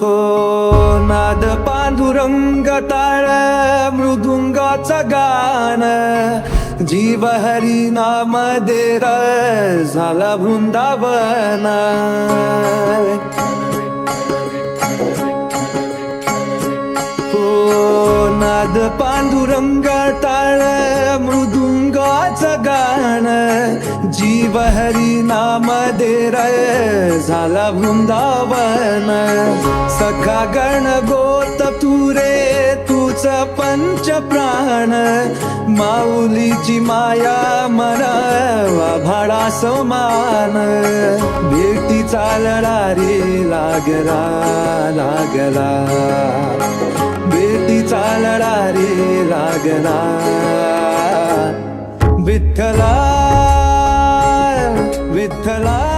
हो नाद पांडुरंग टाळ मृदुंगाचं गाण जीव हरी नाम देर झाला वृंदावन. हो नाद पांडुरंग ताळ मृदुंगाचं गाण. जीव हरी नाम देर झाला वृंदावन. सखा गण गोत तुरे तूच पंच प्राण माऊलीची माया मरावा भाडा समान. भेटी चालला रे लागला लागला. बेटी चालला रे लागला. ಸಿದ್ಧಲಾ